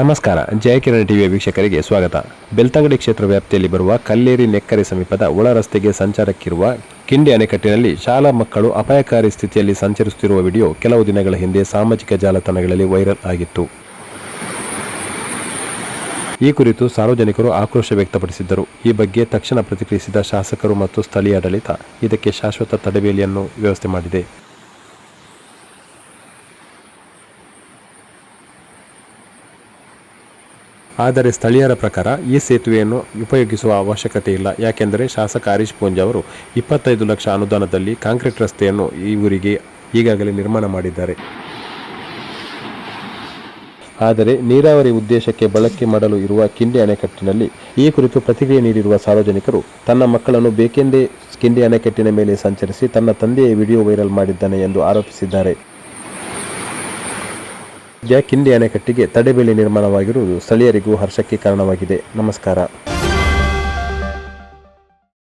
ನಮಸ್ಕಾರ. ಜಯಕಿರಣ್ ಟಿವಿಯ ವೀಕ್ಷಕರಿಗೆ ಸ್ವಾಗತ. ಬೆಳ್ತಂಗಡಿ ಕ್ಷೇತ್ರ ವ್ಯಾಪ್ತಿಯಲ್ಲಿ ಬರುವ ಕಲ್ಲೇರಿ ನೆಕ್ಕರೆ ಸಮೀಪದ ಒಳ ರಸ್ತೆಗೆ ಸಂಚಾರಕ್ಕಿರುವ ಕಿಂಡಿ ಅಣೆಕಟ್ಟಿನಲ್ಲಿ ಶಾಲಾ ಮಕ್ಕಳು ಅಪಾಯಕಾರಿ ಸ್ಥಿತಿಯಲ್ಲಿ ಸಂಚರಿಸುತ್ತಿರುವ ವಿಡಿಯೋ ಕೆಲವು ದಿನಗಳ ಹಿಂದೆ ಸಾಮಾಜಿಕ ಜಾಲತಾಣಗಳಲ್ಲಿ ವೈರಲ್ ಆಗಿತ್ತು. ಈ ಕುರಿತು ಸಾರ್ವಜನಿಕರು ಆಕ್ರೋಶ ವ್ಯಕ್ತಪಡಿಸಿದ್ದರು. ಈ ಬಗ್ಗೆ ತಕ್ಷಣ ಪ್ರತಿಕ್ರಿಯಿಸಿದ ಶಾಸಕರು ಮತ್ತು ಸ್ಥಳೀಯ ಆಡಳಿತ ಇದಕ್ಕೆ ಶಾಶ್ವತ ತಡೆಬೇಲಿಯನ್ನು ವ್ಯವಸ್ಥೆ ಮಾಡಿದೆ. ಆದರೆ ಸ್ಥಳೀಯರ ಪ್ರಕಾರ ಈ ಸೇತುವೆಯನ್ನು ಉಪಯೋಗಿಸುವ ಅವಶ್ಯಕತೆ ಇಲ್ಲ. ಯಾಕೆಂದರೆ ಶಾಸಕ ಹರೀಶ್ ಪೂಂಜ್ ಅವರು ಇಪ್ಪತ್ತೈದು ಲಕ್ಷ ಅನುದಾನದಲ್ಲಿ ಕಾಂಕ್ರೀಟ್ ರಸ್ತೆಯನ್ನು ಈ ಊರಿಗೆ ಈಗಾಗಲೇ ನಿರ್ಮಾಣ ಮಾಡಿದ್ದಾರೆ. ಆದರೆ ನೀರಾವರಿ ಉದ್ದೇಶಕ್ಕೆ ಬಳಕೆ ಮಾಡಲು ಇರುವ ಕಿಂಡಿ ಅಣೆಕಟ್ಟಿನಲ್ಲಿ ಈ ಕುರಿತು ಪ್ರತಿಕ್ರಿಯೆ ನೀಡಿರುವ ಸಾರ್ವಜನಿಕರು ತನ್ನ ಮಕ್ಕಳನ್ನು ಬೇಕೆಂದೇ ಕಿಂಡಿ ಅಣೆಕಟ್ಟಿನ ಮೇಲೆ ಸಂಚರಿಸಿ ತನ್ನ ತಂದೆಯ ವಿಡಿಯೋ ವೈರಲ್ ಮಾಡಿದ್ದಾನೆ ಎಂದು ಆರೋಪಿಸಿದ್ದಾರೆ. ಸದ್ಯ ಕಿಂಡಿ ಅಣೆಕಟ್ಟಿಗೆ ತಡೆಬೇಲಿ ನಿರ್ಮಾಣವಾಗಿರುವುದು ಸ್ಥಳೀಯರಿಗೂ ಹರ್ಷಕ್ಕೆ ಕಾರಣವಾಗಿದೆ. ನಮಸ್ಕಾರ.